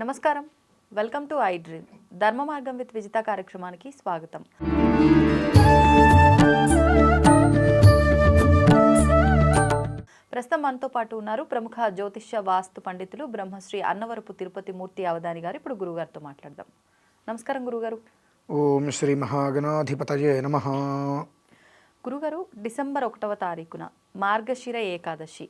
నమస్కారం. Welcome to iDream. ధర్మ మార్గం విత్ విజిత కార్యక్రమానికి స్వాగతం. ప్రస్తుతం మనతో పాటు ఉన్నారు ప్రముఖ జ్యోతిష్య వాస్తు పండితులు బ్రహ్మశ్రీ అన్నవరపు తిరుపతి మూర్తి అవధాని గారు. ఇప్పుడు గురుగారితో మాట్లాడదాం. నమస్కారం గురుగారు. ఓం శ్రీ మహాగణాధిపతయే నమ. గురుగారు డిసెంబర్ ఒకటవ తారీఖున మార్గశిర ఏకాదశి.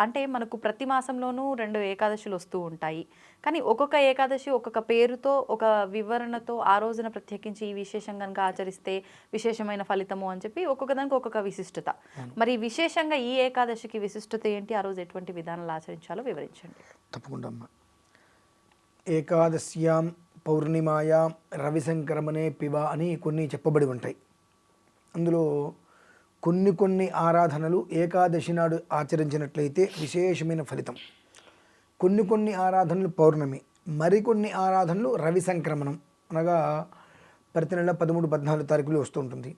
అంటే మనకు ప్రతి మాసంలోనూ రెండు ఏకాదశులు వస్తూ ఉంటాయి. కానీ ఒక్కొక్క ఏకాదశి ఒక్కొక్క పేరుతో ఒక వివరణతో ఆ రోజున ప్రత్యేకించి ఈ విశేషం కనుక ఆచరిస్తే విశేషమైన ఫలితము అని చెప్పి ఒక్కొక్క దానికి ఒక్కొక్క విశిష్టత. మరి విశేషంగా ఈ ఏకాదశికి విశిష్టత ఏంటి? ఆ రోజు ఎటువంటి విధానాలు ఆచరించాలో వివరించండి. తప్పకుండా అమ్మ. ఏకాదశ్యాం పౌర్ణిమాయాం రవిశంకరమనే పివ అని కొన్ని చెప్పబడి ఉంటాయి. అందులో కొన్ని కొన్ని ఆరాధనలు ఏకాదశి నాడు ఆచరించినట్లయితే విశేషమైన ఫలితం. కొన్ని కొన్ని ఆరాధనలు పౌర్ణమి మరికొన్ని ఆరాధనలు రవి సంక్రమణం అనగా ప్రతి నెల పదమూడు పద్నాలుగు తారీఖులు వస్తూ ఉంటుంది.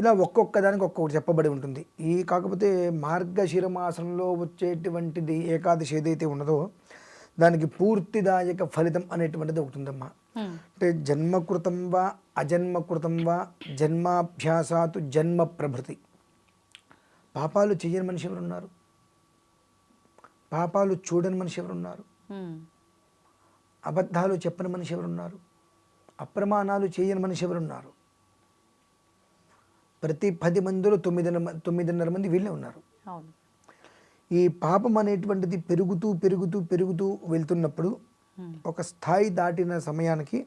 ఇలా ఒక్కొక్క దానికి ఒక్కొక్కటి చెప్పబడి ఉంటుంది. ఈ కాకపోతే మార్గశిర మాసంలో వచ్చేటువంటిది ఏకాదశి ఏదైతే ఉన్నదో దానికి పూర్తిదాయక ఫలితం అనేటువంటిది ఒకటి ఉందమ్మా. అంటే జన్మకృతం వా అజన్మకృతం వా జన్మాభ్యాసాతు జన్మ ప్రభృతి. పాపాలు చెయ్యని మనిషి ఎవరున్నారు? పాపాలు చూడని మనిషి ఎవరున్నారు. అబద్ధాలు చెప్పని మనిషి ఎవరున్నారు? అప్రమాణాలు చేయని మనిషి ఎవరున్నారు? ప్రతి పది మందిలో తొమ్మిదిన్నర మ- తొమ్మిదిన్నర మంది వీళ్ళే ఉన్నారు. ఈ పాపం అనేటువంటిది పెరుగుతూ పెరుగుతూ పెరుగుతూ వెళ్తున్నప్పుడు. ఒక స్థాయి దాటిన సమయానికి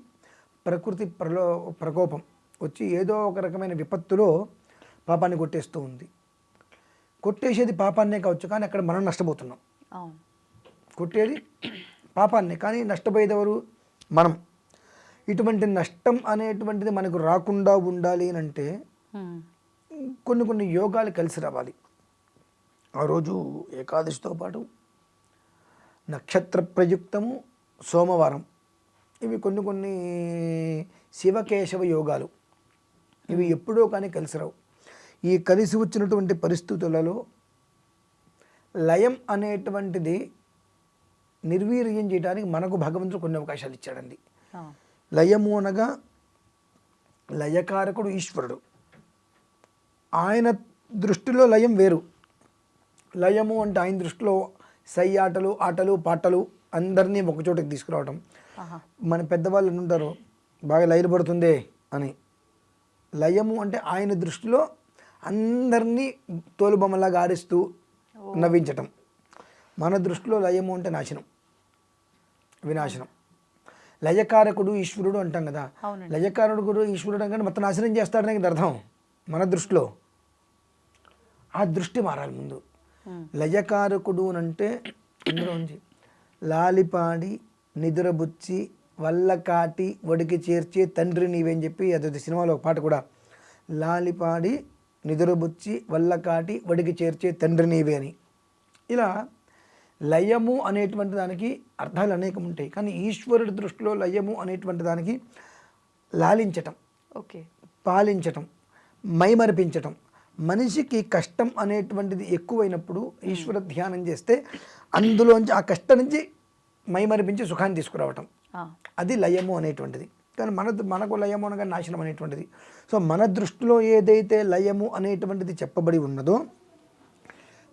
ప్రకృతి ప్రలో ప్రకోపం వచ్చి ఏదో ఒక రకమైన విపత్తులో పాపాన్ని కొట్టేస్తూ ఉంది. కొట్టేసేది పాపాన్నే కావచ్చు కానీ అక్కడ మనం నష్టపోతున్నాం. కొట్టేది పాపాన్ని కానీ నష్టపోయేది ఎవరు మనం. ఇటువంటి నష్టం అనేటువంటిది మనకు రాకుండా ఉండాలి అని అంటే. కొన్ని కొన్ని యోగాలు కలిసి రావాలి. ఆ రోజు ఏకాదశితో పాటు నక్షత్ర ప్రయుక్తము సోమవారం. ఇవి కొన్ని కొన్ని శివకేశవ యోగాలు. ఇవి ఎప్పుడో కానీ కలిసి రావు. ఈ కలిసి వచ్చినటువంటి పరిస్థితులలో లయం అనేటువంటిది నిర్వీర్యం చేయడానికి మనకు భగవంతుడు కొన్ని అవకాశాలు ఇచ్చాడండి. లయము అనగా లయకారకుడు ఈశ్వరుడు. ఆయన దృష్టిలో లయం వేరు. లయము అంటే ఆయన దృష్టిలో సై ఆటలు ఆటలు పాటలు అందరినీ ఒకచోటకి తీసుకురావడం ఆహా. మన పెద్దవాళ్ళు ఉంటారు బాగా లైలు పడుతుందే అని. లయము అంటే ఆయన దృష్టిలో అందరినీ తోలుబొమ్మలాగా ఆడిస్తూ నవ్వించటం. మన దృష్టిలో లయము అంటే నాశనం. వినాశనం. లయకారకుడు ఈశ్వరుడు అంటాం కదా. లయకారకుడు గురు ఈశ్వరుడు అంటే మొత్తం నాశనం చేస్తాడని అర్థం. మన దృష్టిలో. ఆ దృష్టి మారాలి ముందు. లయకారకుడు అని అంటే ఇందులో ఉంది లాలిపాడి నిదురబుచ్చి వల్లకాటి ఒడికి చేర్చి తండ్రి నీవని చెప్పి అదే సినిమాలో ఒక పాట కూడా. లాలిపాడి నిదురబుచ్చి వల్లకాటి ఒడికి చేర్చే తండ్రి నీవే అని. ఇలా లయము అనేటువంటి దానికి అర్థాలు అనేకం ఉంటాయి. కానీ ఈశ్వరుడి దృష్టిలో లయము అనేటువంటి దానికి లాలించటం ఓకే. పాలించటం మైమరిపించటం మనిషికి కష్టం అనేటువంటిది ఎక్కువైనప్పుడు ఈశ్వర ధ్యానం చేస్తే అందులోంచి ఆ కష్టం నుంచి మైమరిపించి సుఖాన్ని తీసుకురావటం. అది లయము అనేటువంటిది. కానీ మన మనకు లయము అనగా నాశనం అనేటువంటిది. సో మన దృష్టిలో ఏదైతే లయము అనేటువంటిది చెప్పబడి ఉన్నదో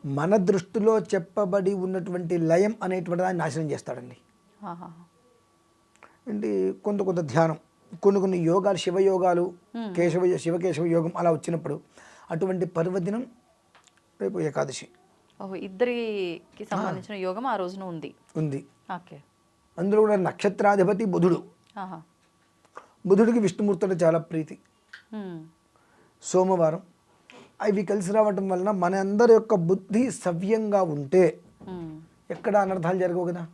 మన దృష్టిలో చెప్పబడి ఉన్నటువంటి లయం అనేటువంటి దాన్ని నాశనం చేస్తాడండి. ఏంటి? కొంత కొంత ధ్యానం. కొన్ని కొన్ని యోగాలు శివయోగాలు కేశవ శివకేశవ యోగం అలా వచ్చినప్పుడు అటువంటి పర్వదినం రేపు ఏకాదశి. ఇద్దరికి సంబంధించిన యోగం ఆ రోజున ఉంది. ఉంది. అందులో కూడా నక్షత్రాధిపతి బుధుడు. బుధుడికి విష్ణుమూర్తి అంటే చాలా ప్రీతి. సోమవారం. అవి కలిసి రావటం వలన మన అందరి యొక్క బుద్ధి సవ్యంగా ఉంటే. ఎక్కడ అనర్థాలు జరగవు కదా?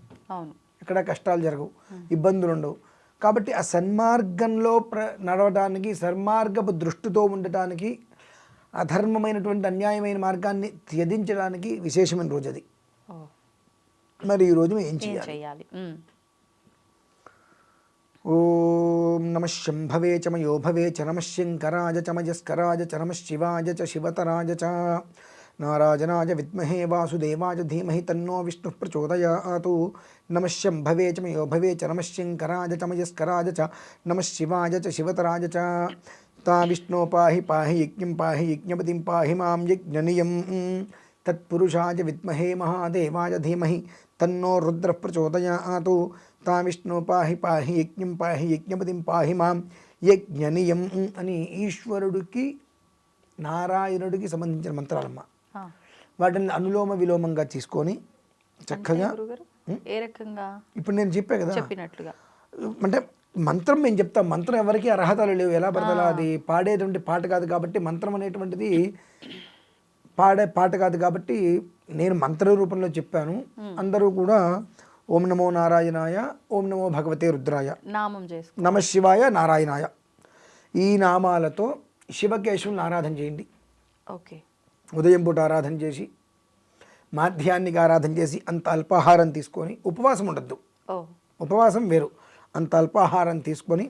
ఎక్కడ కష్టాలు జరగవు ఇబ్బందులు ఉండవు కాబట్టి ఆ సన్మార్గంలో ప్ర నడవడానికి సన్మార్గపు దృష్టితో ఉండటానికి అధర్మమైనటువంటి అన్యాయమైన మార్గాన్ని త్యజించడానికి విశేషమైన రోజు అది. మరి ఈ రోజు ఏం చేయాలి? చెయ్యాలి హ్మ్. ఓం నమ శంభవే చ మయో భవే చ నమ శంకరాజ చ మయస్కరాజ చ నమ శివాయ చ శివతరాజ చ నారాజనాయ విద్మహే వాసుదేవాయ ధీమహి తన్నో విష్ణు ప్రచోదయాతు నమ శంభవే చ మయో భవే చ నమ శంకరాయ చ మయస్కరాయ చ నమ శివాయ చ శివతరాయ చ తా విష్ణో పాహి పాహి యజ్ఞం పాహి యజ్ఞపతిం పాహి మాం యజ్ఞనియం తత్పురుషాయ విద్మహే మహాదేవాయ ధీమహి తన్నో రుద్ర ప్రచోదయాతు తా విష్ణు పాహి పాహి యజ్ఞం పాహి యజ్ఞపతిం పాహి మాం యజ్ఞనియం అని ఈశ్వరుడికి నారాయణుడికి సంబంధించిన మంత్రాలమ్మ. వాటిని అనులోమ విలోమంగా తీసుకొని చక్కగా ఏ రకంగా? ఇప్పుడు నేను చెప్పా కదా. చెప్పినట్లుగా. అంటే మంత్రం మేము చెప్తాం మంత్రం ఎవరికి అర్హతలు లేవు. ఎలా పడతలా అది? పాడేటువంటి పాట కాదు కాబట్టి మంత్రం అనేటువంటిది పాడే పాట కాదు కాబట్టి నేను మంత్ర రూపంలో చెప్పాను. అందరూ కూడా ఓం నమో నారాయణాయ ఓం నమో భగవతే రుద్రాయ. నామం చేసుకో నమ శివాయ నారాయణాయ. ఈ నామాలతో శివకేశవుని ఆరాధన చేయండి. ఓకే. ఉదయం పూట ఆరాధన చేసి మాధ్యాన్నిక ఆరాధన చేసి అంత అల్పాహారం తీసుకొని ఉపవాసం ఉండద్దు. ఉపవాసం వేరు. అంత అల్పాహారం తీసుకొని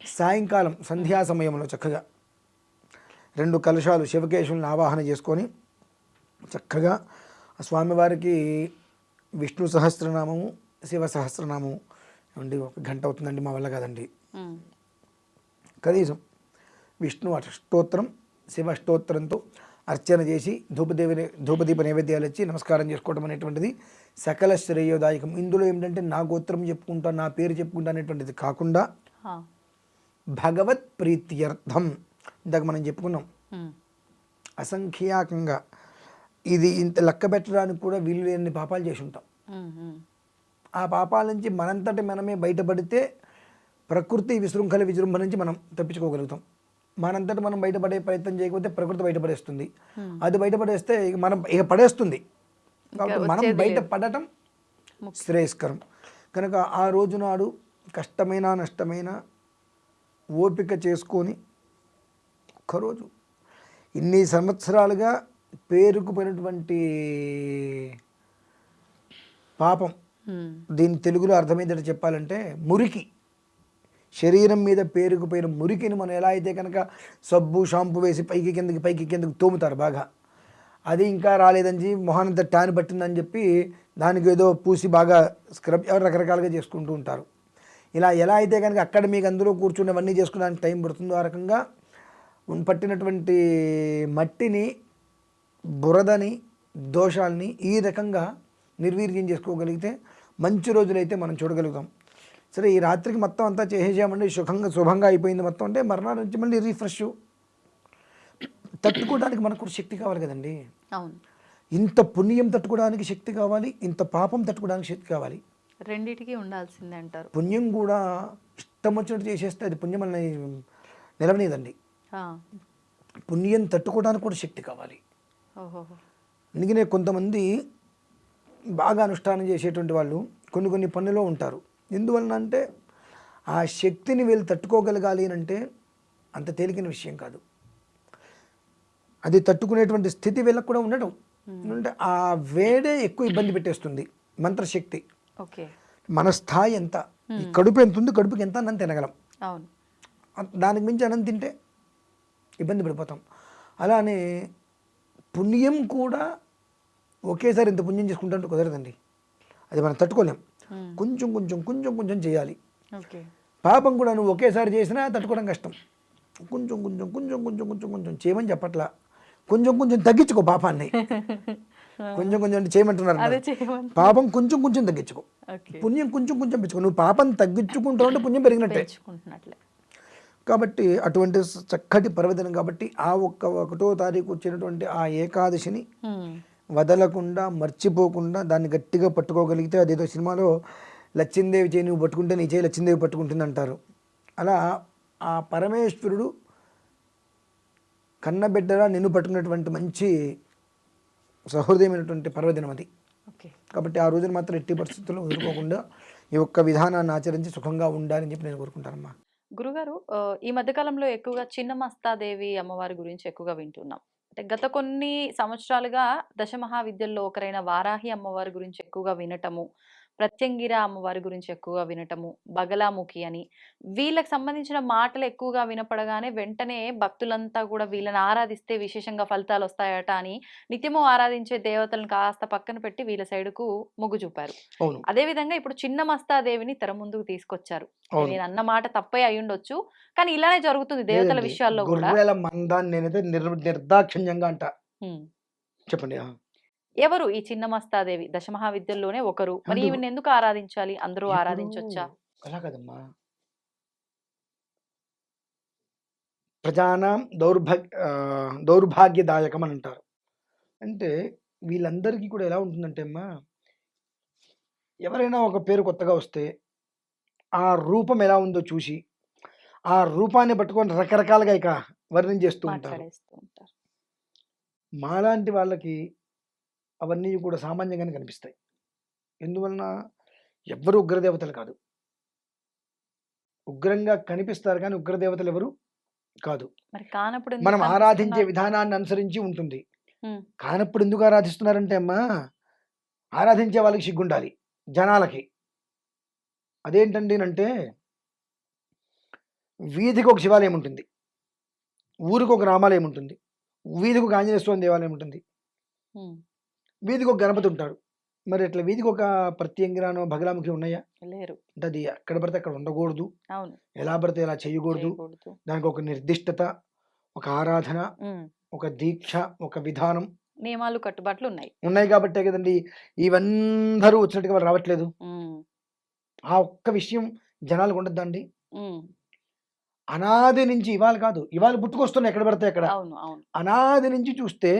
సాయంకాలం సంధ్యా సమయంలో చక్కగా రెండు కలశాలు శివకేశవులను ఆవాహన చేసుకొని చక్కగా స్వామివారికి విష్ణు సహస్రనామము శివ సహస్రనామము ఏమండి ఒక గంట అవుతుందండి మా వల్ల కాదండి. కనీసం విష్ణు అష్టోత్తరం శివ అష్టోత్తరంతో అర్చన చేసి ధూపదేవి ధూపదీప నైవేద్యాలు ఇచ్చి నమస్కారం చేసుకోవడం అనేటువంటిది సకల శ్రేయోదాయకం ఇందులో ఏంటంటే నా గోత్రం చెప్పుకుంటా నా పేరు చెప్పుకుంటా అనేటువంటిది కాకుండా. భగవత్ ప్రీత్యర్థం ఇందాక మనం చెప్పుకున్నాం. అసంఖ్యాకంగా ఇది ఇంత లెక్క పెట్టడానికి కూడా వీలు లేని పాపాలు చేసి ఉంటాం. ఆ పాపాల నుంచి మనంతటి మనమే బయటపడితే ప్రకృతి విశృంఖల విజృంభణ నుంచి మనం తప్పించుకోగలుగుతాం. మనంతటి మనం బయటపడే ప్రయత్నం చేయకపోతే ప్రకృతి బయటపడేస్తుంది. అది బయటపడేస్తే ఇక మనం ఇక పడేస్తుంది. కాబట్టి మనం బయట పడటం శ్రేయస్కరం. కనుక ఆ రోజు నాడు కష్టమైన నష్టమైన ఓపిక చేసుకొని ఒక్కరోజు ఇన్ని సంవత్సరాలుగా పేరుకుపోయినటువంటి పాపం. ఉమ్. దీని తెలుగులో అర్థమైందని చెప్పాలంటే మురికి. శరీరం మీద పేరుకుపోయిన మురికిని మనం ఎలా అయితే కనుక సబ్బు షాంపూ వేసి పైకి కిందకి పైకి కిందకి తోముతారు బాగా. అది ఇంకా రాలేదని చెప్పి మొహానంత ట్యాన్ పట్టిందని చెప్పి దానికి ఏదో పూసి బాగా స్క్రబ్ ఎవరు రకరకాలుగా చేసుకుంటూ ఉంటారు. ఇలా ఎలా అయితే కనుక అక్కడ మీకు అందులో కూర్చున్నవన్నీ చేసుకోవడానికి టైం పడుతుందో ఆ రకంగా పట్టినటువంటి మట్టిని బురదని దోషాల్ని ఈ రకంగా నిర్వీర్యం చేసుకోగలిగితే మంచి రోజులైతే మనం చూడగలుగుతాం. సరే ఈ రాత్రికి మొత్తం అంతా చేసేసామండి సుఖంగా శుభంగా అయిపోయింది మొత్తం అంటే మర్నాడు నుంచి మళ్ళీ రీఫ్రెష్ తట్టుకోవడానికి మనకు కూడా శక్తి కావాలి కదండి. అవును. ఇంత పుణ్యం తట్టుకోవడానికి శక్తి కావాలి ఇంత పాపం తట్టుకోవడానికి శక్తి కావాలి. రెండిటికి ఉండాల్సిందే అంటారు పుణ్యం కూడా ఇష్టం వచ్చినట్టు చేసేస్తే అది పుణ్యం అని నిలవనేదండి. పుణ్యం తట్టుకోవడానికి కూడా శక్తి కావాలి. అందుకనే కొంతమంది బాగా అనుష్ఠానం చేసేటువంటి వాళ్ళు కొన్ని కొన్ని పనుల్లో ఉంటారు. ఎందువలన అంటే ఆ శక్తిని వీళ్ళు తట్టుకోగలగాలి అని అంటే అంత తేలికైన విషయం కాదు. అది తట్టుకునేటువంటి స్థితి వీళ్ళకి కూడా ఉండడం అంటే ఆ వేడే ఎక్కువ ఇబ్బంది పెట్టేస్తుంది మంత్రశక్తి. ఓకే. మన స్థాయి ఎంత? ఈ కడుపు ఎంత ఉంది? కడుపుకి ఎంత అన్నం తినగలం? దానికి మించి అన్నం తింటే ఇబ్బంది పడిపోతాం. అలానే పుణ్యం కూడా ఒకేసారి ఇంత పుణ్యం చేసుకుంటే కుదరదండి. అది మనం తట్టుకోలేం. ఉమ్. కొంచెం కొంచెం కొంచెం కొంచెం చేయాలి. పాపం కూడా నువ్వు ఒకేసారి చేసినా తట్టుకోవడం కష్టం. కొంచెం కొంచెం కొంచెం కొంచెం కొంచెం కొంచెం చేయమని చెప్పట్లా. కొంచెం కొంచెం తగ్గించుకో పాపాన్ని. కొంచెం కొంచెం అంటే చేయమంటున్నారు పాపం కొంచెం కొంచెం తగ్గించుకో. పుణ్యం కొంచెం కొంచెం పెంచుకో. నువ్వు పాపం తగ్గించుకుంటావు అంటే పుణ్యం పెరిగినట్టే. కాబట్టి అటువంటి చక్కటి పర్వదినం కాబట్టి ఆ ఒక్క ఒకటో తారీఖు వచ్చినటువంటి ఆ ఏకాదశిని. వదలకుండా మర్చిపోకుండా దాన్ని గట్టిగా పట్టుకోగలిగితే అదేదో సినిమాలో లచ్చిందేవి చేయి నువ్వు పట్టుకుంటే నీ చేయి లచ్చిందేవి పట్టుకుంటుంది అంటారు. అలా ఆ పరమేశ్వరుడు కన్నబిడ్డరా నిన్ను పట్టుకున్నటువంటి మంచి సహృదయమైనటువంటి పర్వదినం అది. ఓకే. కాబట్టి ఆ రోజున మాత్రం ఎట్టి పరిస్థితుల్లో వదులుకోకుండా ఈ ఒక్క విధానాన్ని ఆచరించి సుఖంగా ఉండాలని చెప్పి నేను కోరుకుంటానమ్మా. గురుగారు ఈ మధ్యకాలంలో ఎక్కువగా చిన్న మస్తాదేవి అమ్మవారి గురించి ఎక్కువగా వింటున్నాం. అంటే గత కొన్ని సంవత్సరాలుగా దశ మహావిద్యల్లో ఒకరైన వారాహి అమ్మవారి గురించి ఎక్కువగా వినటము ప్రత్యంగిర అమ్మవారి గురించి ఎక్కువగా వినటము బగలాముఖి అని. వీళ్ళకి సంబంధించిన మాటలు ఎక్కువగా వినపడగానే వెంటనే భక్తులంతా కూడా వీళ్ళని ఆరాధిస్తే విశేషంగా ఫలితాలు వస్తాయట అని నిత్యము ఆరాధించే దేవతలను కాస్త పక్కన పెట్టి వీళ్ళ సైడుకు మొగ్గు చూపారు. అవును. అదే విధంగా ఇప్పుడు చిన్న మస్తాదేవిని తెర ముందుకు తీసుకొచ్చారు. నేను అన్న మాట తప్పే అయి ఉండొచ్చు కానీ ఇలానే జరుగుతుంది దేవతల. విషయాల్లో కూడా. నేనైతే నిర్దాక్షిణ్యంగా అంట. చెప్పండి. ఎవరు ఈ చిన్న మస్తాదేవి? దశమహావిద్యల్లోనే ఒకరు. మరి ఈమెను ఎందుకు ఆరాధించాలి? అందరూ ఆరాధించొచ్చా? అలా కదమ్మా. ప్రజానాం దౌర్భాగ్య దౌర్భాగ్యదాయకం అని అంటారు. అంటే వీళ్ళందరికీ కూడా ఎలా ఉంటుందంటే అమ్మా ఎవరైనా ఒక పేరు కొత్తగా వస్తే ఆ రూపం ఎలా ఉందో చూసి ఆ రూపాన్ని పట్టుకొని రకరకాలుగా ఇక వర్ణం చేస్తూ ఉంటారు. మాలాంటి వాళ్ళకి అవన్నీ కూడా సామాన్యంగానే కనిపిస్తాయి. ఎందువలన ఎవ్వరు ఉగ్రదేవతలు కాదు. ఉగ్రంగా కనిపిస్తారు కానీ ఉగ్రదేవతలు ఎవరు? కాదు. కానప్పుడు మనం ఆరాధించే? విధానాన్ని అనుసరించి ఉంటుంది. కానప్పుడు ఎందుకు ఆరాధిస్తున్నారంటే అమ్మా ఆరాధించే వాళ్ళకి సిగ్గుండాలి జనాలకి. అదేంటండి అంటే వీధికి ఒక శివాలయం ఉంటుంది. ఊరికి ఒక రామాలయం ఉంటుంది. వీధికి ఒక ఆంజనేయ స్వామి దేవాలయం ఉంటుంది. వీధికి ఒక గణపతి ఉంటాడు. మరి ఇట్లా వీధికి ఒక ప్రత్యంగిరానో భగలాముఖి ఉన్నాయా? లేరు. అంటే అది ఎక్కడ పడితే అక్కడ ఉండకూడదు. అవును. ఎలా పడితే ఎలా చేయకూడదు. దానికి ఒక నిర్దిష్టత ఒక ఆరాధన ఒక దీక్ష ఒక విధానం నియమాలు కట్టుబాట్లు ఉన్నాయి. ఉన్నాయి కాబట్టే కదండి ఇవందరూ వచ్చినట్టుగా వాళ్ళు రావట్లేదు. ఆ ఒక్క విషయం జనాలకు ఉండద్దండి. అనాది నుంచి ఇవాళ కాదు ఇవాళ పుట్టుకొస్తున్నాయి ఎక్కడ పడితే అక్కడ. అనాది నుంచి చూస్తే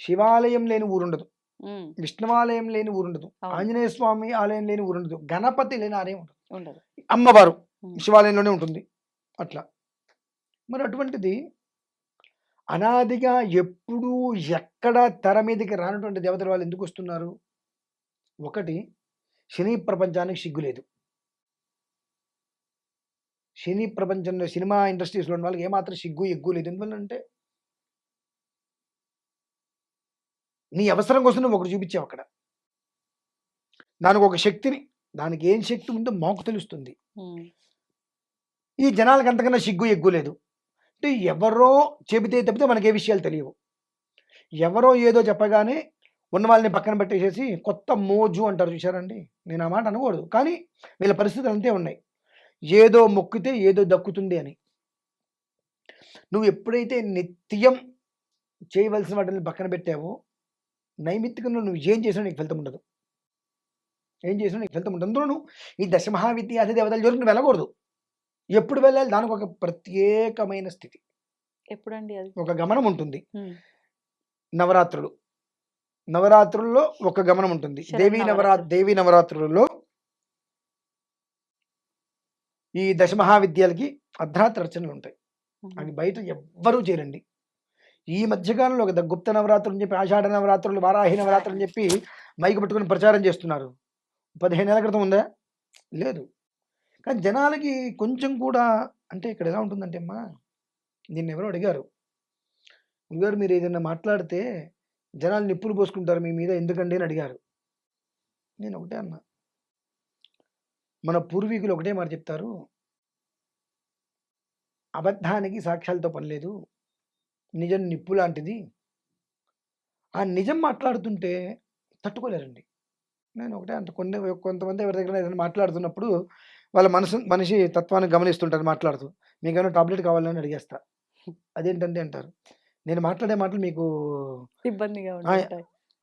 శివాలయం లేని ఊరుండదు. విష్ణువాలయం లేని ఊరుండదు. ఆంజనేయ స్వామి ఆలయం లేని ఊరుండదు. గణపతి లేని ఆలయం ఉండదు. అమ్మవారు. శివాలయంలోనే ఉంటుంది. అట్లా. మరి అటువంటిది అనాదిగా ఎప్పుడూ ఎక్కడ తెర మీదకి రానటువంటి దేవతల వాళ్ళు ఎందుకు వస్తున్నారు? ఒకటి సినీ ప్రపంచానికి సిగ్గు లేదు. సినీ ప్రపంచంలో సినిమా ఇండస్ట్రీస్లో ఉన్న వాళ్ళకి ఏమాత్రం సిగ్గు ఎగ్గు లేదు. ఎందువల్లంటే నీ అవసరం కోసం నువ్వు ఒకటి చూపించావు అక్కడ. దానికి ఒక శక్తిని దానికి ఏం శక్తి ఉందో మాకు తెలుస్తుంది. ఈ జనాలకు అంతకన్నా సిగ్గు ఎగ్గు లేదు. అంటే ఎవరో చెబితే తప్పితే మనకి ఏ విషయాలు తెలియవు. ఎవరో ఏదో చెప్పగానే ఉన్న వాళ్ళని పక్కన పెట్టేసేసి కొత్త మోజు అంటారు చూశారండి. నేను ఆ మాట అనకూడదు. కానీ వీళ్ళ పరిస్థితులు అంతే ఉన్నాయి. ఏదో మొక్కితే ఏదో దక్కుతుంది అని. నువ్వు ఎప్పుడైతే నిత్యం చేయవలసిన వాటిని పక్కన పెట్టావో నైమిత్తికంలో నువ్వు ఏం చేసినా నీకు ఫలితం ఉండదు. ఏం చేసినా నీకు ఫలితం ఉండదు. అందులోనూ ఈ దశమహావిద్యాది దేవతల జోలికి నువ్వు వెళ్ళకూడదు. ఎప్పుడు వెళ్ళాలి? దానికి ఒక ప్రత్యేకమైన స్థితి. ఎప్పుడండి అది? ఒక గమనం ఉంటుంది. నవరాత్రులు. నవరాత్రుల్లో ఒక గమనం ఉంటుంది. దేవీ నవరా. దేవీ నవరాత్రులలో ఈ దశమహావిద్యాలకి అర్ధరాత్రి రచనలు ఉంటాయి. అవి బయట ఎవ్వరూ చేయరండి. ఈ మధ్యకాలంలో ఒక గుప్త నవరాత్రులు అని చెప్పి ఆషాఢ నవరాత్రులు వారాహి నవరాత్రులు అని చెప్పి మైక్ పట్టుకుని ప్రచారం చేస్తున్నారు. పదిహేను నెలల క్రితం ఉందా? లేదు. కానీ జనాలకి కొంచెం కూడా అంటే ఇక్కడ ఎలా ఉంటుందంటే అమ్మా నిన్న ఎవరో అడిగారు. గారు మీరు ఏదైనా మాట్లాడితే జనాలు నిప్పులు పోసుకుంటారు మీ మీద ఎందుకండి? అని అడిగారు. నేను ఒకటే అన్నా. మన పూర్వీకులు ఒకటే మాట చెప్తారు. అబద్ధానికి సాక్ష్యాలతో పనిలేదు నిజం నిప్పు లాంటిది. ఆ నిజం మాట్లాడుతుంటే తట్టుకోలేరండి. నేను ఒకటే అంత కొన్ని కొంతమంది ఎవరి దగ్గర ఏదైనా మాట్లాడుతున్నప్పుడు వాళ్ళ మనసు మనిషి తత్వాన్ని గమనిస్తుంటారు మాట్లాడుతూ. మీకేమైనా టాబ్లెట్ కావాలని అడిగేస్తా. అదేంటండి అంటారు. నేను మాట్లాడే మాటలు మీకు ఇబ్బందిగా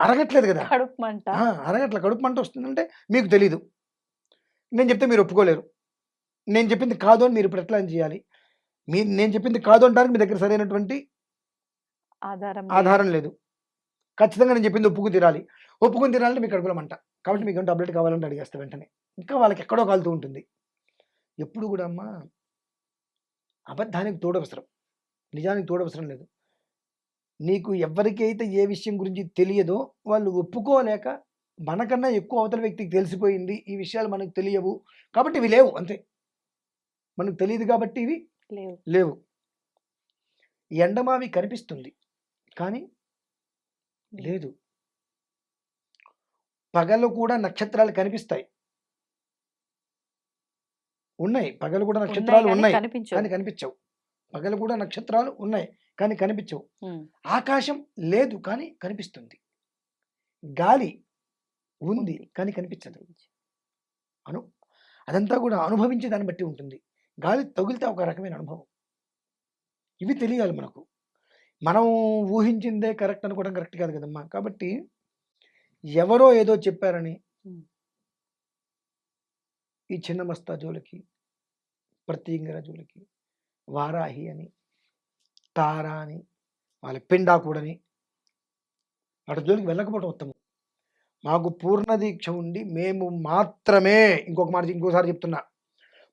అరగట్లేదు కదా. కడుపు మంట. ఆ, అరగట్ల కడుపు మంట వస్తుందంటే మీకు తెలీదు. నేను చెప్తే మీరు ఒప్పుకోలేరు. నేను చెప్పింది కాదు అని మీరు ఇప్పుడు ఎట్లా చేయాలి? మీ నేను చెప్పింది కాదు అంటానికి మీ దగ్గర సరైనటువంటి ఆధారం లేదు. ఖచ్చితంగా నేను చెప్పింది ఒప్పుకుని తీరాలి ఒప్పుకుని తీరాలంటే మీకు కడుపులో మంట. కాబట్టి మీకు టాబ్లెట్ కావాలంటే అడిగేస్తా వెంటనే. ఇంకా వాళ్ళకి ఎక్కడో కాలుతూ ఉంటుంది. ఎప్పుడు కూడా అమ్మా! అబద్ధానికి తోడవసరం. నిజానికి తోడవసరం లేదు. నీకు ఎవరికైతే ఏ విషయం గురించి తెలియదో వాళ్ళు ఒప్పుకోలేక మనకన్నా ఎక్కువ అవతల వ్యక్తికి తెలిసిపోయింది. ఈ విషయాలు మనకు తెలియవు. కాబట్టి ఇవి లేవు. అంతే. మనకు తెలియదు కాబట్టి ఇవి లేవు. లేవు. ఎండమావి కనిపిస్తుంది. కానీ లేదు. పగలు కూడా నక్షత్రాలు కనిపిస్తాయి. ఉన్నాయి. పగలు కూడా నక్షత్రాలు ఉన్నాయి. కానీ కనిపించవు. పగలు కూడా నక్షత్రాలు ఉన్నాయి. కానీ కనిపించవు. ఉమ్, ఆకాశం లేదు కానీ కనిపిస్తుంది. గాలి ఉంది కానీ కనిపించదు. అను అదంతా కూడా అనుభవించే దాన్ని బట్టి ఉంటుంది. గాలి తగిలితే ఒక రకమైన అనుభవం. ఇవి తెలియాలి మనకు. మనం ఊహించిందే కరెక్ట్ అనుకోవడం కరెక్ట్ కాదు కదమ్మా కాబట్టి ఎవరో ఏదో చెప్పారని. ఈ చిన్న మస్తా జోలికి ప్రత్యంగర జోలికి వారాహి అని తార అని వాళ్ళ పిండాకుడని వాటి జోలికి వెళ్ళకపోవడం ఉత్తమం మాకు పూర్ణ దీక్ష ఉండి మేము మాత్రమే ఇంకొక మాట ఇంకోసారి చెప్తున్నా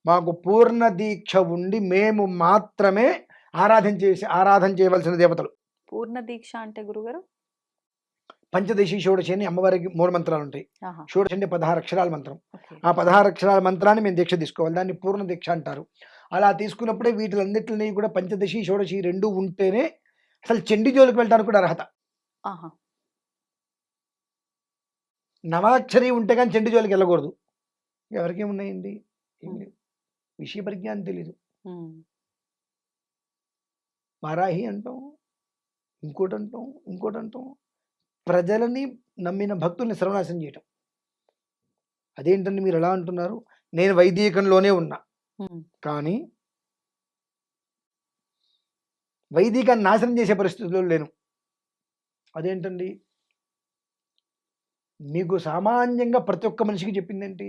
మాకు పూర్ణ దీక్ష ఉండి మేము మాత్రమే ఆరాధన చేసి ఆరాధన చేయవలసిన దేవతలు. పూర్ణ దీక్ష అంటే గురుగారు? పంచదశి షోడశి అని అమ్మవారికి మూడు మంత్రాలు ఉంటాయి షోడశి అంటే పదహారు అక్షరాల మంత్రం. ఆ పదహారు అక్షరాల మంత్రాన్ని మేము దీక్ష తీసుకోవాలి. దాన్ని పూర్ణ దీక్ష అంటారు. అలా తీసుకున్నప్పుడే వీటిలన్నిటిని కూడా పంచదశి షోడశి రెండు ఉంటేనే అసలు చెండి జోలికి వెళ్ళడానికి కూడా అర్హత. నవాక్షరి ఉంటే కానీ చెండి జోలికి వెళ్ళకూడదు. ఎవరికేం ఉన్నాయండి ఏం ఉమ్. లేవు. విషయ పరిజ్ఞానం తెలీదు. ఉమ్, వారాహి అంటాం ఇంకోటి అంటాం ఇంకోటి అంటాం ప్రజలని నమ్మిన భక్తుల్ని సర్వనాశనం చేయటం. అదేంటండి మీరు ఎలా అంటున్నారు? నేను వైదికంలోనే ఉన్నా. కానీ వైదికాన్ని నాశనం చేసే పరిస్థితుల్లో లేను. అదేంటండి? మీకు సామాన్యంగా ప్రతి ఒక్క మనిషికి చెప్పిందేంటి?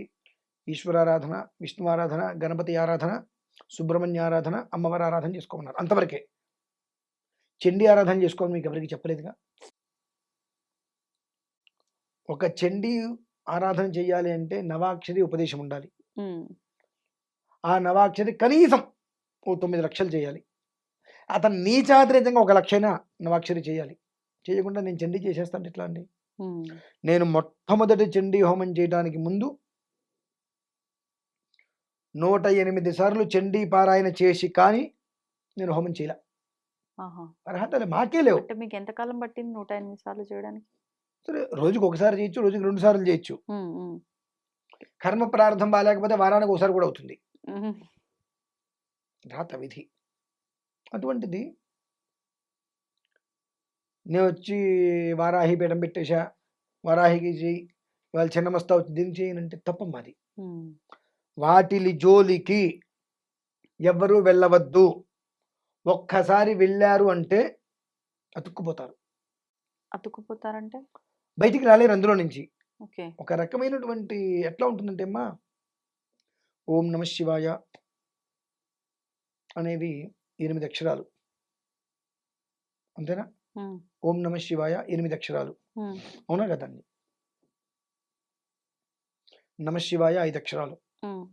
ఈశ్వరారాధన విష్ణు ఆరాధన గణపతి ఆరాధన సుబ్రహ్మణ్య ఆరాధన అమ్మవారి ఆరాధన చేసుకోమన్నారు అంతవరకే. చండీ ఆరాధన చేసుకోమని మీకు ఎవరికి చెప్పలేదుగా? ఒక చండీ ఆరాధన చేయాలి అంటే నవాక్షరి ఉపదేశం ఉండాలి. ఆ నవాక్షరి కనీసం ఓ తొమ్మిది లక్షలు చేయాలి. అతను నీచాతిరేతంగా ఒక లక్షైనా నవాక్షరి చేయాలి. చేయకుండా నేను చండీ చేసేస్తాను ఎట్లా అండి? నేను మొట్టమొదటి చండీ హోమం చేయడానికి ముందు నూట ఎనిమిది సార్లు చండీ పారాయణ చేసి కానీ నేను హోమం చేయలే. అర్హతలు మాకే లేవు. అంటే మీకు ఎంతకాలం పట్టింది నూట ఎనిమిది సార్లు చేయడానికి? సరే రోజుకి ఒకసారి చేయొచ్చు రోజుకి రెండు సార్లు చేయొచ్చు. కర్మ ప్రారంభం బాగాలేకపోతే వారానికి ఒకసారి కూడా అవుతుంది. రాత విధి. అటువంటిది. నేను వచ్చి వారాహి పీఠం పెట్టేశా వారాహికి చెయ్యి వాళ్ళు చిన్న మస్తా వచ్చి దీన్ని చేయనంటే తప్పమ్మా అది ఉమ్, వాటిలి జోలికి ఎవ్వరూ వెళ్ళవద్దు. ఒక్కసారి వెళ్ళారు అంటే అతుక్కుపోతారు. అతుక్కుపోతారంటే? బయటికి రాలేరు అందులో నుంచి. ఓకే. ఒక రకమైనటువంటి ఎట్లా ఉంటుందంటే అమ్మా ఓం నమ శివాయ అనేవి ఎనిమిది అక్షరాలు. అంతేనా? ఓం నమ శివాయ ఎనిమిది అక్షరాలు. అవునా కదండి నమ శివాయ ఐదు అక్షరాలు.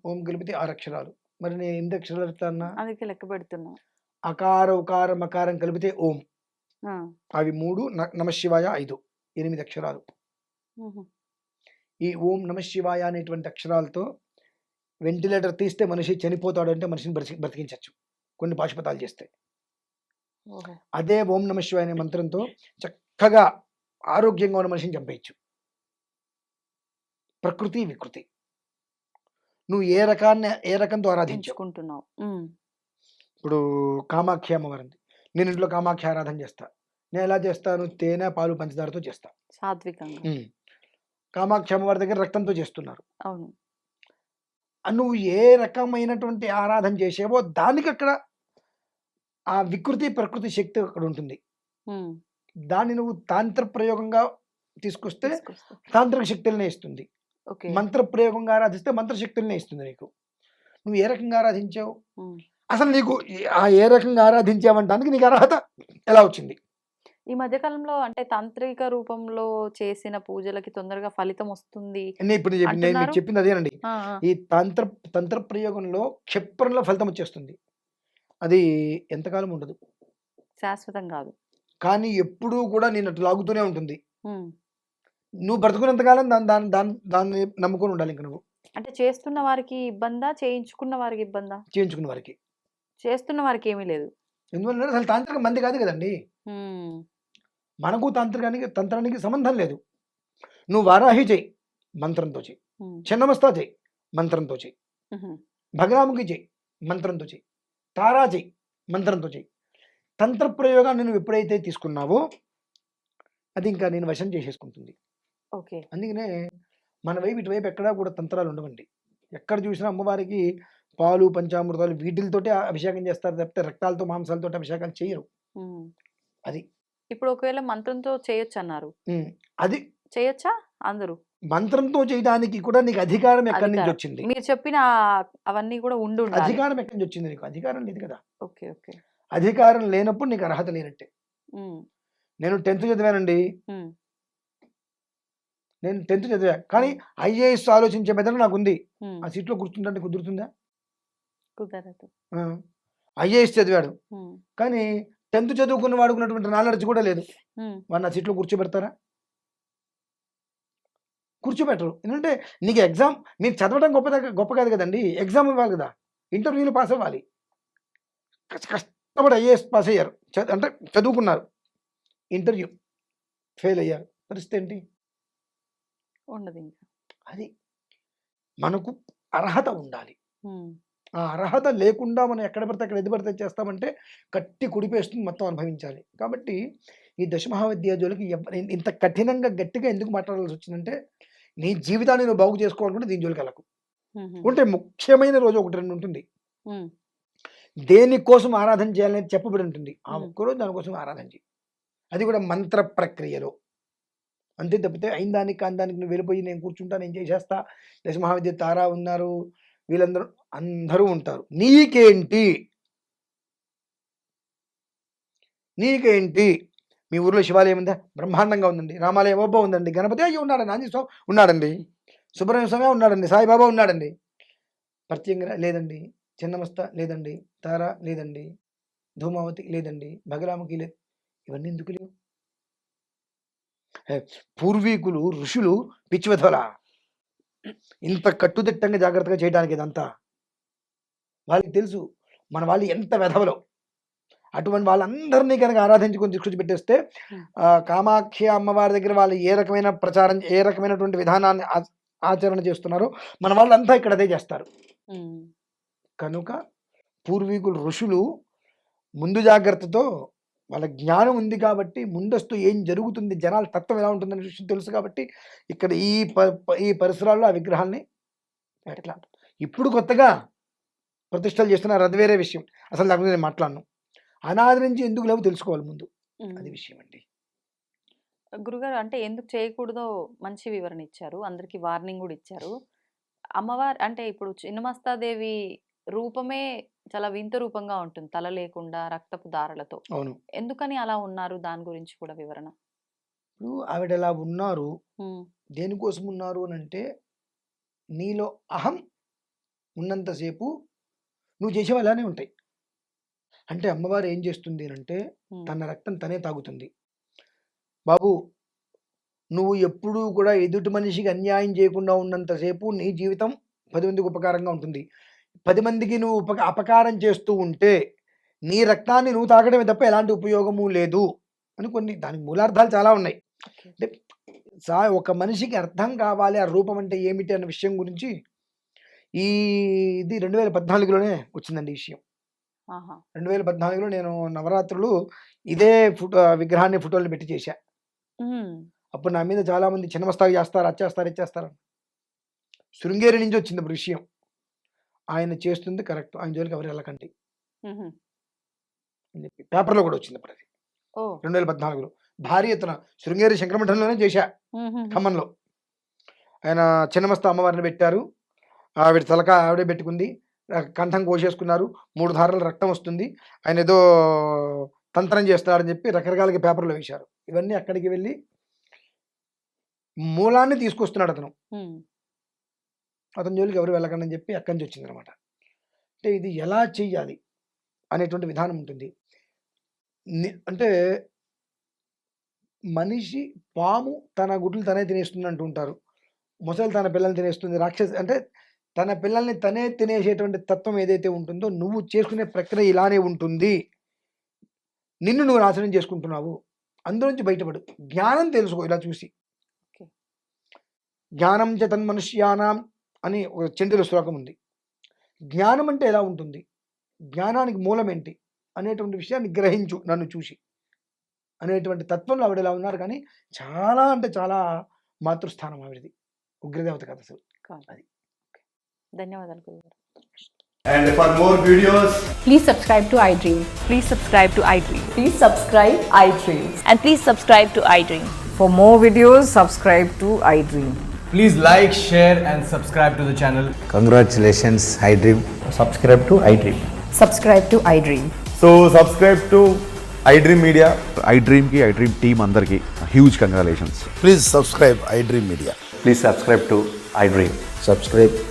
ఓం కలిపితే ఆరు అక్షరాలు. మరి నేను ఎనిమిది అక్షరాలు అన్నా? అందుకే లెక్క పెడుతున్నా. అకార ఉకార మకారం కలిపితే ఓం. అవి మూడు న- నమ శివాయ ఐదు. ఎనిమిది అక్షరాలు. ఈ ఓం నమ శివాయ అనేటువంటి అక్షరాలతో వెంటిలేటర్ తీస్తే మనిషి చనిపోతాడు అంటే మనిషిని బ్రతికి బ్రతికించవచ్చు కొన్ని పాశుపతాలు చేస్తే. అదే ఓం నమ శివాయ అనే మంత్రంతో చక్కగా ఆరోగ్యంగా ఉన్న మనిషిని చంపేయచ్చు. ప్రకృతి వికృతి. నువ్వు ఏ రకాన్ని ఏ రకంతో ఉమ్, ఇప్పుడు కామాఖ్య అమ్మవారు ఉంది నేను ఇంట్లో కామాఖ్య ఆరాధన చేస్తా. నేను ఎలా చేస్తాను? తేనె పాలు పంచదారతో చేస్తా. సాత్వికంగా. ఉమ్. కామాఖ్య అమ్మవారి దగ్గర రక్తంతో చేస్తున్నారు. అవును. ఆ నువ్వు ఏ రకమైనటువంటి ఆరాధన చేసేవో దానికి అక్కడ ఆ వికృతి ప్రకృతి శక్తి అక్కడ ఉంటుంది. ఉమ్, దాన్ని నువ్వు తాంత్ర ప్రయోగంగా తీసుకొస్తే తీసుకొస్తా. తాంత్రిక శక్తులనే ఇస్తుంది. ఓకే. మంత్ర ప్రయోగంగా ఆరాధిస్తే మంత్ర శక్తులనే ఇస్తుంది నీకు. నువ్వు ఏ రకంగా ఆరాధించావు? ఉమ్. అసలు నీకు ఆ ఏ రకంగా ఆరాధించావంటానికి నీకు అర్హత ఎలా వచ్చింది? ఈ మధ్య కాలంలో అంటే తాంత్రిక రూపంలో చేసిన పూజలకి తొందరగా ఫలితం వస్తుంది నేను ఇప్పుడు చెప్పి- నేను మీకు అంటున్నారు? చెప్పింది అదేనండి ఆ, ఆ, ఈ తంత్ర తంత్ర ప్రయోగంలో క్షిప్రంలో ఫలితం వచ్చేస్తుంది. అది ఎంతకాలం ఉండదు. శాశ్వతం కాదు. కానీ ఎప్పుడూ కూడా నేను అటు లాగుతూనే ఉంటుంది. ఉమ్. నువ్వు బ్రతుకున్నంతకాలం దాన్ని దాన్ని దాన్ని దాన్ని నమ్ముకొని ఉండాలి ఇంక నువ్వు. అంటే చేస్తున్న వారికి ఇబ్బందా? చేయించుకున్న వారికి ఇబ్బందా? చేయించుకున్న వారికి. చేస్తున్న వారికి ఏమీ లేదు. ఎందువల్ల అసలు తాంత్రిక మంది కాదు కదండి. మనకు తాంత్రికానికి తంత్రానికి సంబంధం లేదు. నువ్వు వారాహి చెయ్యి మంత్రంతో చేయి. చిన్నమస్తా చేయి మంత్రంతో చేయి. భగరాముఖి చేయి మంత్రంతో చేయి. తారా చేయి మంత్రంతో చేయి. తంత్ర ప్రయోగాన్ని నువ్వు ఎప్పుడైతే తీసుకున్నావో అది ఇంకా నేను వశం చేసేసుకుంటుంది. ఓకే. అందుకనే మన వైపు ఇటువైపు ఎక్కడా కూడా తంత్రాలు ఉండవండి. ఎక్కడ చూసినా అమ్మవారికి పాలు పంచామృతాలు వీటితోటే అభిషేకం చేస్తారు తప్పితే రక్తాలతో మాంసాలతో అభిషేకాలు చేయరు. అది. ఇప్పుడు ఒకవేళ మంత్రంతో చేయొచ్చు అన్నారు అది చేయొచ్చా? అందరూ? మంత్రంతో చేయడానికి కూడా నీకు అధికారం ఎక్కడి నుంచి. వచ్చింది మీరు చెప్పిన అవన్నీ కూడా ఉండి అధికారం ఎక్కడి నుంచి వచ్చింది నీకు? అధికారం లేదు కదా? Okay okay. అధికారం లేనప్పుడు నీకు అర్హత లేనట్టే. నేను టెన్త్ చదివానండి. నేను టెన్త్ చదివా. కానీ ఐఏఎస్ ఆలోచించే మెదడు నాకు ఉంది ఆ సీట్లో కూర్చుంటే కుదురుతుందా? కుదరదు. ఐఏఎస్ చదివాడు. కానీ టెన్త్ చదువుకున్న వాడుకున్నటువంటి నాలెడ్జ్ కూడా లేదు. ఉమ్, వాడిని ఆ సీట్లో కూర్చోబెడతారా? కూర్చోబెట్టరు. ఎందుకంటే నీకు ఎగ్జామ్ మీరు చదవడం గొప్ప గొప్ప కాదు కదండి. ఎగ్జామ్ ఇవ్వాలి కదా. ఇంటర్వ్యూలో పాస్ అవ్వాలి. కష్ట- కష్టపడి ఐఏఎస్ పాస్ అయ్యారు. అంటే చదువుకున్నారు. ఇంటర్వ్యూ ఫెయిల్ అయ్యారు. పరిస్థితి ఏంటి? ఉండదు ఇంకా. అది మనకు అర్హత ఉండాలి. ఆ అర్హత లేకుండా మనం ఎక్కడ పడితే అక్కడ ఎది పడితే చేస్తామంటే కట్టి కుడిపేస్తుంది మొత్తం అనుభవించాలి. కాబట్టి ఈ దశమహావిద్యార్థులకి ఇంత కఠినంగా గట్టిగా ఎందుకు మాట్లాడాల్సి వచ్చిందంటే నీ జీవితాన్ని నువ్వు బాగు చేసుకోవాలనుకుంటే దీని జోలికి వెళ్ళకు. ఉంటే ముఖ్యమైన రోజు ఒకటి రెండు ఉంటుంది. దేనికోసం ఆరాధన చేయాలని చెప్పబడి ఉంటుంది. ఆ. ఒక్కరోజు దానికోసం ఆరాధన చేయి అది కూడా మంత్ర ప్రక్రియలో. అంతే తప్పితే అయిన దానికి కాని దానికి నువ్వు వెళ్ళిపోయి నేను కూర్చుంటా నేను చేసేస్తా దశ మహావిద్య తారా ఉన్నారు వీళ్ళందరూ అందరూ ఉంటారు. నీకేంటి? నీకేంటి? మీ ఊర్లో శివాలయం ఉందా? బ్రహ్మాండంగా ఉందండి. రామాలయం అబ్బా ఉందండి. గణపతి అయ్యి ఉన్నాడండి. ఆంజనేయ స్వామి ఉన్నాడండి. సుబ్రహ్మణ్య స్వామి ఉన్నాడండి. సాయిబాబా ఉన్నాడండి. ప్రత్యేకంగా లేదండి. చిన్నమస్త లేదండి. తార లేదండి. ధూమావతి లేదండి. భగరామకి లేదు ఇవన్నీ ఎందుకు లేవు? పూర్వీకులు ఋషులు పిచ్చివధల ఇంత కట్టుదిట్టంగా జాగ్రత్తగా చేయడానికి ఇదంతా. వాళ్ళకి తెలుసు. మన వాళ్ళు ఎంత వెధవలో. అటువంటి వాళ్ళందరినీ కనుక ఆరాధించుకొని తీసుకొచ్చి పెట్టేస్తే కామాఖ్య అమ్మవారి దగ్గర వాళ్ళు ఏ రకమైన ప్రచారం ఏ రకమైనటువంటి విధానాన్ని ఆచరణ చేస్తున్నారో మన వాళ్ళంతా ఇక్కడ అదే చేస్తారు. కనుక పూర్వీకులు ఋషులు ముందు జాగ్రత్తతో వాళ్ళ జ్ఞానం ఉంది కాబట్టి ముందస్తు ఏం జరుగుతుంది జనాల తత్వం ఎలా ఉంటుందనే విషయం తెలుసు కాబట్టి ఇక్కడ ఈ ఈ పరిసరాల్లో ఆ విగ్రహాల్ని ఎట్లా ఇప్పుడు కొత్తగా ప్రతిష్టలు చేస్తున్నారు. అది వేరే విషయం. అసలు దాని గురించి నేను మాట్లాడను. అనాది నుంచి ఎందుకు లేవు తెలుసుకోవాలి ముందు. అది విషయం అండి. గురుగారు అంటే ఎందుకు చేయకూడదో మంచి వివరణ ఇచ్చారు. అందరికి వార్నింగ్ కూడా ఇచ్చారు. అమ్మవారు అంటే ఇప్పుడు చిన్నమస్తాదేవి రూపమే చాలా వింత రూపంగా ఉంటుంది. తల లేకుండా రక్తపు దారలతో. అవును. ఎందుకని అలా ఉన్నారు? దాని గురించి కూడా వివరణ. ఇప్పుడు ఆవిడ ఎలా ఉన్నారు దేనికోసం ఉన్నారు అని అంటే నీలో అహం ఉన్నంతసేపు నువ్వు చేసేవి అలానే ఉంటాయి. అంటే అమ్మవారు ఏం చేస్తుంది అని అంటే తన రక్తం తనే తాగుతుంది. బాబు నువ్వు ఎప్పుడూ కూడా ఎదుటి మనిషికి అన్యాయం చేయకుండా ఉన్నంతసేపు నీ జీవితం పది మందికి ఉపకారంగా ఉంటుంది. పది మందికి నువ్వు ఉపక అపకారం చేస్తూ ఉంటే నీ రక్తాన్ని నువ్వు తాగడమే తప్ప ఎలాంటి ఉపయోగము లేదు అని కొన్ని దానికి మూలార్థాలు చాలా ఉన్నాయి. అంటే సా ఒక మనిషికి అర్థం కావాలి ఆ రూపం అంటే ఏమిటి అన్న విషయం గురించి ఈ ఇది రెండు వేల పద్నాలుగులోనే వచ్చిందండి ఈ విషయం. రెండు వేల పద్నాలుగులో నేను నవరాత్రులు ఇదే ఫోటో విగ్రహాన్ని ఫోటోలు పెట్టి చేశా. అప్పుడు నా మీద చాలా మంది చిన్నమస్తాగా చేస్తారు అచ్చేస్తారు ఇచ్చేస్తారు శృంగేరి నుంచి వచ్చింది ఇప్పుడు విషయం. ఆయన చేస్తుంది కరెక్ట్. ఆయన జోలికి ఎవరు వెళ్ళకండి. పేపర్లో కూడా వచ్చింది ఇప్పుడు అది. రెండు వేల పద్నాలుగులో భారీ ఎత్తున శృంగేరి శంకరమఠంలోనే చేశా. ఖమ్మంలో. ఆయన చిన్నమస్త అమ్మవారిని పెట్టారు. ఆవిడ తలక ఆవిడే పెట్టుకుంది. కంఠం కోసేసుకున్నారు. మూడు ధారల రక్తం వస్తుంది. ఆయన ఏదో తంత్రం చేస్తున్నారని చెప్పి రకరకాలుగా పేపర్లో వేశారు. ఇవన్నీ అక్కడికి వెళ్ళి మూలాన్ని తీసుకొస్తున్నాడు అతను. అతని జోలికి ఎవరు వెళ్ళకండి అని చెప్పి అక్కడి నుంచి వచ్చింది అనమాట అంటే ఇది ఎలా చెయ్యాలి అనేటువంటి విధానం ఉంటుంది. అంటే మనిషి పాము తన గుడ్లు తనే తినేస్తుంది అంటూ ఉంటారు. మొసలు తన పిల్లల్ని తినేస్తుంది. రాక్షసి అంటే తన పిల్లల్ని తనే తినేసేటువంటి తత్వం ఏదైతే ఉంటుందో నువ్వు చేసుకునే ప్రక్రియ ఇలానే ఉంటుంది. నిన్ను నువ్వు నాశనం చేసుకుంటున్నావు. అందులోంచి బయటపడు. జ్ఞానం తెలుసుకో ఇలా చూసి. జ్ఞానం చ తన్మనుష్యానాం అని ఒక చెందిన శ్లోకం ఉంది. జ్ఞానం అంటే ఎలా ఉంటుంది? జ్ఞానానికి మూలం ఏంటి? అనేటువంటి విషయాన్ని గ్రహించు నన్ను చూసి. అనేటువంటి తత్వంలో ఆవిడ ఇలా ఉన్నారు కానీ చాలా అంటే చాలా మాతృస్థానం ఆవిడది. ఉగ్రదేవత కథ అసలు. అది. ధన్యవాదాలు గురుగారు And for more videos, Please subscribe to iDream. Please subscribe to iDream Please subscribe iDream. And please subscribe to iDream For more videos, subscribe to iDream. please like, share, and subscribe to the channel. Congratulations, iDream. subscribe to iDream. Subscribe to iDream. So subscribe to iDream Media. I డ్రీమ్కి I dream team అందరికీ huge congratulations Please subscribe iDream Media. Please subscribe to iDream. Subscribe iDream.